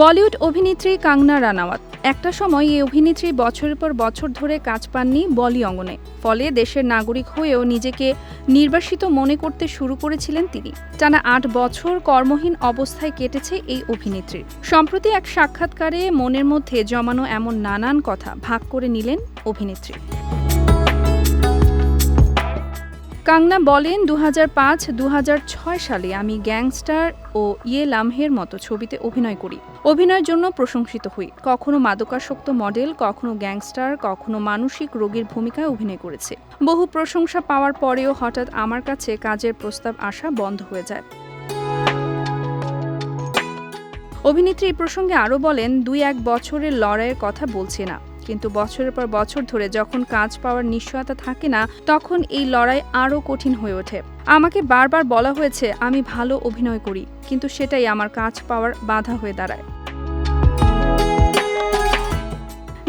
বলিউড অভিনেত্রী কাঙ্গনা রানাওয়াত। একটা সময় এই অভিনেত্রী বছরের পর বছর ধরে কাজ পাননি বলি অঙ্গনে। ফলে দেশের নাগরিক হয়েও নিজেকে নির্বাসিত মনে করতে শুরু করেছিলেন তিনি। টানা আট বছর কর্মহীন অবস্থায় কেটেছে এই অভিনেত্রীর সম্প্রতি এক সাক্ষাৎকারে মনের মধ্যে জমানো এমন নানান কথা ভাগ করে নিলেন অভিনেত্রী। কাংনা বলেন দু পাঁচ দু সালে আমি গ্যাংস্টার ও ইয়ে লামহের মতো ছবিতে অভিনয় করি। অভিনয়ের জন্য প্রশংসিত হই। কখনো মাদকাসক্ত মডেল, কখনো গ্যাংস্টার, কখনো মানসিক রোগীর ভূমিকায় অভিনয় করেছে। বহু প্রশংসা পাওয়ার পরেও হঠাৎ আমার কাছে কাজের প্রস্তাব আসা বন্ধ হয়ে যায়। অভিনেত্রী এই প্রসঙ্গে আরও বলেন, দুই এক বছরের লড়াইয়ের কথা বলছে না। কিন্তু বছরের পর বছর ধরে যখন কাজ পাওয়ার নিশ্চয়তা থাকে না, তখন এই লড়াই আরও কঠিন হয়ে ওঠে। আমাকে বারবার বলা হয়েছে, আমি ভালো অভিনয় করি, কিন্তু সেটাই আমার কাজ পাওয়ার বাধা হয়ে দাঁড়ায়।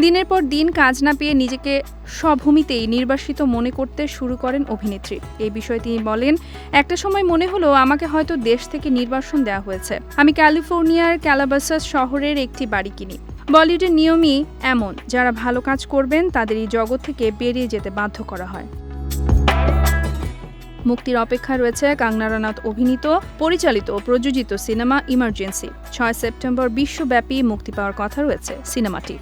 দিনের পর দিন কাজ না পেয়ে নিজেকে স্বভূমিতেই নির্বাসিত মনে করতে শুরু করেন অভিনেত্রী। এই বিষয়ে তিনি বলেন, একটা সময় মনে হলো আমাকে হয়তো দেশ থেকে নির্বাসন দেওয়া হয়েছে। আমি ক্যালিফোর্নিয়ার ক্যালাবাসাস শহরের একটি বাড়ি কিনি। বলিউডের নিয়মই এমন, যারা ভালো কাজ করবেন, তাদের এই জগৎ থেকে বেরিয়ে যেতে বাধ্য করা হয়। মুক্তির অপেক্ষা রয়েছে কাঙ্গনা অভিনীত, পরিচালিত ও প্রযোজিত সিনেমা ইমার্জেন্সি। ছয় সেপ্টেম্বর বিশ্বব্যাপী মুক্তি পাওয়ার কথা রয়েছে সিনেমাটি